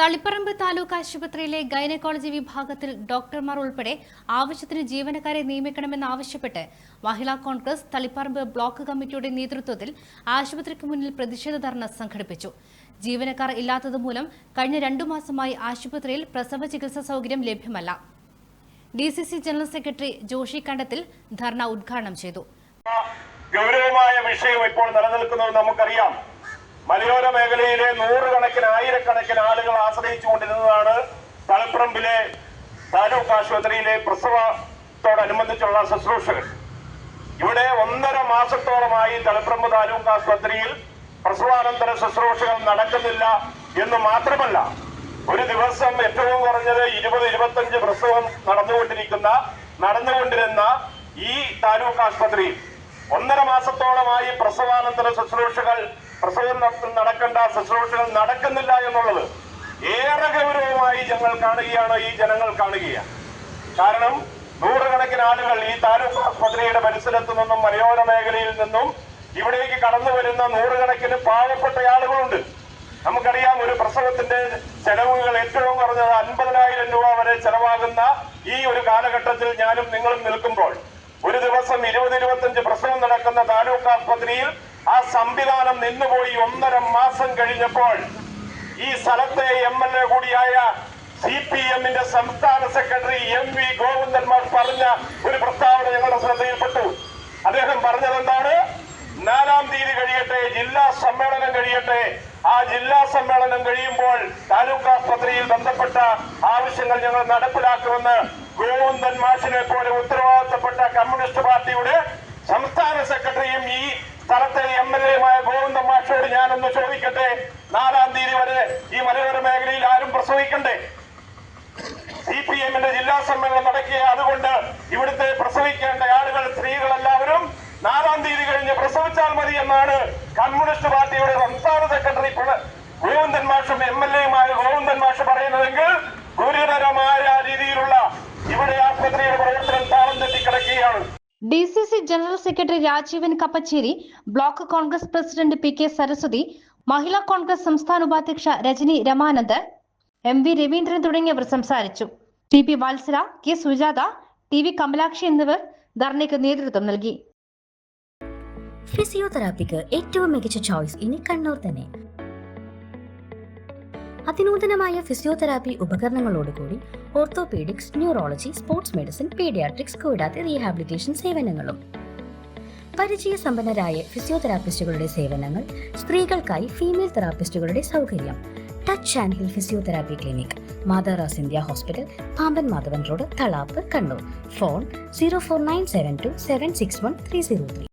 തളിപ്പറമ്പ് താലൂക്ക് ആശുപത്രിയിലെ ഗൈനക്കോളജി വിഭാഗത്തിൽ ഡോക്ടർമാർ ഉൾപ്പെടെ ആവശ്യത്തിന് ജീവനക്കാരെ നിയമിക്കണമെന്നാവശ്യപ്പെട്ട് മഹിളാ കോൺഗ്രസ് തളിപ്പറമ്പ് ബ്ലോക്ക് കമ്മിറ്റിയുടെ നേതൃത്വത്തിൽ ആശുപത്രിക്ക് മുന്നിൽ പ്രതിഷേധ ധർണ സംഘടിപ്പിച്ചു. ജീവനക്കാർ ഇല്ലാത്തതുമൂലം കഴിഞ്ഞ രണ്ടു മാസമായി ആശുപത്രിയിൽ പ്രസവ ചികിത്സാ സൗകര്യം ലഭ്യമല്ല. D C C general secretary Joshi Kandathil dharna ഉദ്ഘാടനം ചെയ്തു. ഗൗരവമായ വിഷയം ഇപ്പോൾ നിലനിൽക്കുന്നത് നമുക്കറിയാം. മലയോര മേഖലയിലെ നൂറുകണക്കിന് ആയിരക്കണക്കിന് ആളുകൾ ആശ്രയിച്ചുകൊണ്ടിരുന്നതാണ് തലപ്പറമ്പിലെ താലൂക്ക് ആശുപത്രിയിലെ പ്രസവത്തോടനുബന്ധിച്ചുള്ള ശുശ്രൂഷകൾ. ഇവിടെ ഒന്നര മാസത്തോളമായി തലപ്പറമ്പ് താലൂക്ക് ആശുപത്രിയിൽ പ്രസവാനന്തര ശുശ്രൂഷകൾ നടക്കുന്നില്ല എന്ന് മാത്രമല്ല ഒരു ദിവസം ഏറ്റവും കുറഞ്ഞത് ഇരുപത് ഇരുപത്തഞ്ച് പ്രസവം നടന്നുകൊണ്ടിരിക്കുന്ന നടന്നുകൊണ്ടിരുന്ന ഈ താലൂക്ക് ആശുപത്രിയിൽ ഒന്നര മാസത്തോളമായി പ്രസവാനന്തര ശുശ്രൂഷകൾ പ്രസവം നട- നടക്കേണ്ട ശുശ്രൂഷകൾ നടക്കുന്നില്ല എന്നുള്ളത് ഏറെ ഗൗരവമായി ഞങ്ങൾ കാണുകയാണ് ഈ ജനങ്ങൾ കാണുകയാണ്. കാരണം നൂറുകണക്കിന് ആളുകൾ ഈ താലൂക്ക് ആസ്പത്രിയുടെ പരിസരത്തു നിന്നും മലയോര മേഖലയിൽ നിന്നും ഇവിടേക്ക് കടന്നു വരുന്ന നൂറുകണക്കിന് പാവപ്പെട്ട ആളുകളുണ്ട്. നമുക്കറിയാം ഒരു പ്രസവത്തിന്റെ ചെലവുകൾ ഏറ്റവും കുറഞ്ഞത് അൻപതിനായിരം രൂപ വരെ ചെലവാകുന്ന ഈ ഒരു കാലഘട്ടത്തിൽ ഞാനും നിങ്ങളും നിൽക്കുമ്പോൾ ഒരു ദിവസം ഇരുപത് ഇരുപത്തഞ്ച് പ്രസവം നടക്കുന്ന താലൂക്ക് ആസ്പത്രിയിൽ ആ സംവിധാനം നിന്നുപോയി ഒന്നര മാസം കഴിഞ്ഞപ്പോൾ ഈ സ്ഥലത്തെ എം എൽ എ കൂടിയായ സി പി എമ്മിന്റെ സംസ്ഥാന സെക്രട്ടറി എം വി ഗോവിന്ദന്മാർ പറഞ്ഞ ഒരു പ്രസ്താവന ഞങ്ങളുടെ ശ്രദ്ധയിൽപ്പെട്ടു. അദ്ദേഹം പറഞ്ഞത് എന്താണ് നാലാം തീയതി കഴിയട്ടെ ജില്ലാ സമ്മേളനം കഴിയട്ടെ. ആ ജില്ലാ സമ്മേളനം കഴിയുമ്പോൾ താലൂക്ക് ആസ്പത്രിയിൽ ബന്ധപ്പെട്ട ആവശ്യങ്ങൾ ഞങ്ങൾ നടപ്പിലാക്കുമെന്ന് ഗോവിന്ദൻ മാഷിനെ പോലെ ഉത്തരവാദിത്തപ്പെട്ട കമ്മ്യൂണിസ്റ്റ് പാർട്ടിയുടെ സംസ്ഥാന സെക്രട്ടറിയും ഈ സ്ഥലത്തെ എം എൽ എയുമായ ഗോവിന്ദൻ മാഷോട് ഞാനൊന്ന് ചോദിക്കട്ടെ നാലാം തീയതി വരെ ഈ മലയോര മേഖലയിൽ ആരും പ്രസവിക്കണ്ടേ? സി പി എമ്മിന്റെ ജില്ലാ സമ്മേളനം നടക്കുക അതുകൊണ്ട് ഇവിടുത്തെ പ്രസവിക്കേണ്ട ആളുകൾ സ്ത്രീകളെല്ലാവരും നാലാം തീയതി കഴിഞ്ഞ് പ്രസവിച്ചാൽ മതി എന്നാണ് കമ്മ്യൂണിസ്റ്റ് പാർട്ടിയുടെ സംസ്ഥാന സെക്രട്ടറി ഗോവിന്ദൻ മാഷും M L എയുമായ Govindan Mash D C C general secretary Rajeevan Kappacheri block Congress president P K Saraswathi Mahila Congress സംസ്ഥാന ഉപാധ്യക്ഷ രജനി രമാനന്ദ് എം വി രവീന്ദ്രൻ തുടങ്ങിയവർ സംസാരിച്ചു. T P Valsara K Sujatha T V Kamalakshi എന്നിവർ ധർണയ്ക്ക് നേതൃത്വം നൽകി. ഫിസിയോതെറാപ്പിക്ക് ഏറ്റവും മികച്ച ചോയ്സ് ഇനി കണ്ണൂർ തന്നെ. അതിനൂതനമായ physiotherapy ഉപകരണങ്ങളോടുകൂടി orthopaedics neurology sports medicine paediatrics കൂടാതെ റീഹാബിലിറ്റേഷൻ സേവനങ്ങളും. പരിചയ സമ്പന്നരായ ഫിസിയോതെറാപ്പിസ്റ്റുകളുടെ സേവനങ്ങൾ സ്ത്രീകൾക്കായി ഫീമെയിൽ തെറാപ്പിസ്റ്റുകളുടെ സൗകര്യം. Touch and hill physiotherapy clinic മാതാറാസ് India hospital Pamban Madhavan road Thalap Kannur. Phone zero four nine seven two seven six one three zero three.